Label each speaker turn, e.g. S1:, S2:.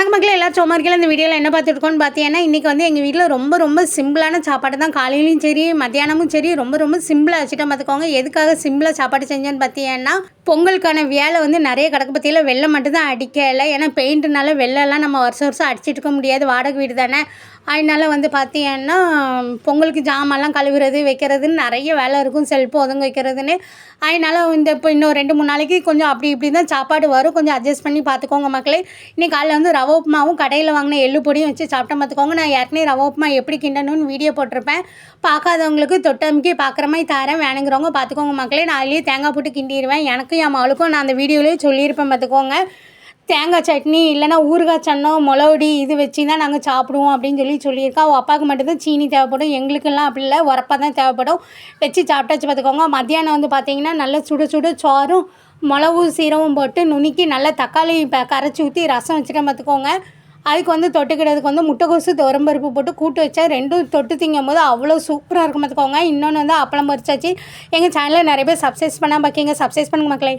S1: வணக்கம் மக்கள் எல்லா சோமாரிக்கல இந்த வீடியோவில் என்ன பார்த்துருக்கோன்னு பார்த்தீங்கன்னா இன்றைக்கி வந்து எங்கள் வீட்டில் ரொம்ப ரொம்ப சிம்பிளான சாப்பாடு தான். காலையிலையும் சரி மத்தியானமும் சரி ரொம்ப ரொம்ப சிம்பிளாக வச்சுட்டா பார்த்துக்கோங்க. எதுக்காக சிம்பிளாக சாப்பாடு செஞ்சேன்னு பார்த்தீங்கன்னா பொங்கலுக்கான வேலை வந்து நிறைய கிடக்கு பற்றியில் வெள்ளம் மட்டும்தான் அடிக்கலை. ஏன்னா பெயிண்ட்டுனால வெள்ளெல்லாம் நம்ம வருஷம் வருஷம் அடிச்சிட்டு இருக்க முடியாது. வாடகை வீடு தானே. அதனால் வந்து பார்த்தீங்கன்னா பொங்கலுக்கு ஜாமான்லாம் கழுவுறது வைக்கிறதுன்னு நிறைய வேலை இருக்கும். செல்ஃபு ஒதுங்க வைக்கிறதுன்னு. அதனால் இந்த இப்போ இன்னும் ரெண்டு மூணு நாளைக்கு கொஞ்சம் அப்படி இப்படி தான் சாப்பாடு வரும். கொஞ்சம் அட்ஜஸ்ட் பண்ணி பார்த்துக்கோங்க மக்களே. இன்னைக்கு காலையில் வந்து ரவை உப்புமாவும் கடையில் வாங்கின எள்ளு பொடியும் வச்சு சாப்பிட்டா பார்த்துக்கோங்க நான் ஏற்கனவே ரவா உப்புமா எப்படி கிண்டணும்னு வீடியோ போட்டிருப்பேன். பார்க்காதவங்களுக்கு தொட்டமைக்கு பார்க்குற மாதிரி தரேன் வேணுங்கிறவங்க பார்த்துக்கோங்க மக்களே. நான் அதுலேயே தேங்காய் போட்டு கிண்டிடுவேன் எனக்கும் என் மகளுக்கும் நான் அந்த வீடியோலேயே சொல்லியிருப்பேன் பார்த்துக்கோங்க தேங்காய் சட்னி இல்லைன்னா ஊறுகாய் சன்னம் மொளவடி இது வச்சு தான் நாங்கள் சாப்பிடுவோம் அப்படின்னு சொல்லி சொல்லியிருக்கா. அவள் அப்பாவுக்கு மட்டும்தான் சீனி தேவைப்படும். எங்களுக்கெல்லாம் அப்படி இல்லை. உரப்பாக தான் தேவைப்படும். வச்சு சாப்பிட்டாச்சு பார்த்துக்கோங்க. மத்தியானம் வந்து பார்த்தீங்கன்னா நல்லா சுட சுட சோறும் மிளகு சீரகம் போட்டு நுணுக்கி நல்லா தக்காளி கரைச்சி ஊற்றி ரசம் வச்சுட்டேன் பார்த்துக்கோங்க. அதுக்கு வந்து தொட்டுக்கிறதுக்கு வந்து முட்டைக்கோசு துவரம்பருப்பு போட்டு கூட்டு வச்சா ரெண்டும் தொட்டு திங்கும் போது அவ்வளோ சூப்பராக இருக்கும் பார்த்துக்கோங்க. இன்னொன்று வந்து அப்பளம் பொரிச்சாச்சு. எங்கள் சேனலில் நிறைய பேர் சப்ஸ்கிரைஸ் பண்ணால் பார்க்கிங்க சப்ஸ்கிரைஸ் பண்ணுங்க மக்களே.